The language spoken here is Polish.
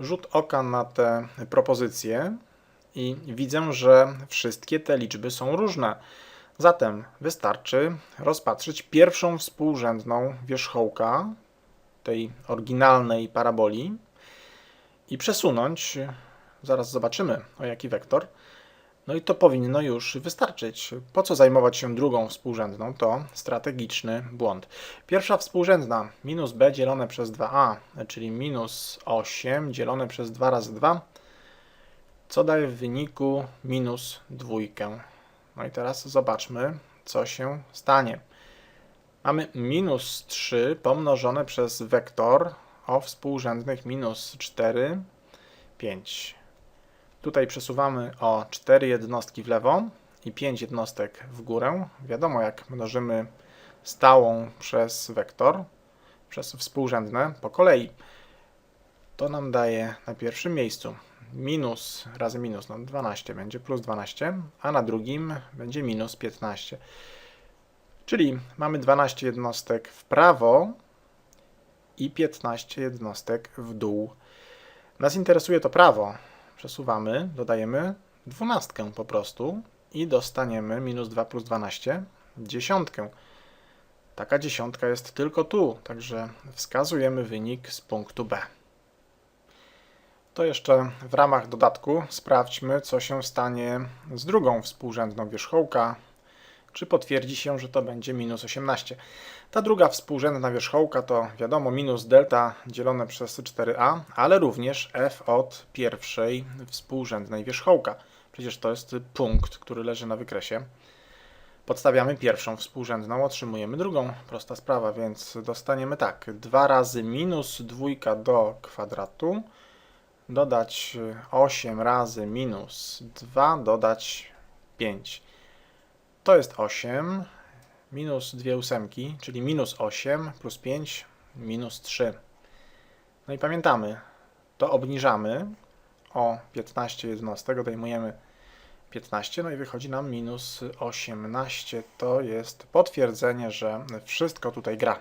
rzut oka na te propozycje i widzę, że wszystkie te liczby są różne. Zatem wystarczy rozpatrzyć pierwszą współrzędną wierzchołka tej oryginalnej paraboli i przesunąć, zaraz zobaczymy o jaki wektor, no i to powinno już wystarczyć. Po co zajmować się drugą współrzędną? To strategiczny błąd. Pierwsza współrzędna minus b dzielone przez 2a, czyli minus 8 dzielone przez 2 razy 2, co daje w wyniku minus dwójkę. No i teraz zobaczmy, co się stanie. Mamy minus 3 pomnożone przez wektor o współrzędnych minus 4, 5. Tutaj przesuwamy o 4 jednostki w lewo i 5 jednostek w górę. Wiadomo, jak mnożymy stałą przez wektor, przez współrzędne po kolei. To nam daje na pierwszym miejscu minus razy minus, no 12 będzie plus 12, a na drugim będzie minus 15. Czyli mamy 12 jednostek w prawo i 15 jednostek w dół. Nas interesuje to prawo. Przesuwamy, dodajemy dwunastkę po prostu i dostaniemy minus 2 plus 12, dziesiątkę. Taka dziesiątka jest tylko tu, także wskazujemy wynik z punktu B. To jeszcze w ramach dodatku sprawdźmy, co się stanie z drugą współrzędną wierzchołka. Czy potwierdzi się, że to będzie minus 18. Ta druga współrzędna wierzchołka to wiadomo minus delta dzielone przez 4a, ale również f od pierwszej współrzędnej wierzchołka. Przecież to jest punkt, który leży na wykresie. Podstawiamy pierwszą współrzędną, otrzymujemy drugą. Prosta sprawa, więc dostaniemy tak. 2 razy minus dwójka do kwadratu dodać 8 razy minus 2, dodać 5. To jest 8, minus 2 ósemki, czyli minus 8 plus 5, minus 3. No i pamiętamy, to obniżamy o 15 jednostek, odejmujemy 15, no i wychodzi nam minus 18. To jest potwierdzenie, że wszystko tutaj gra.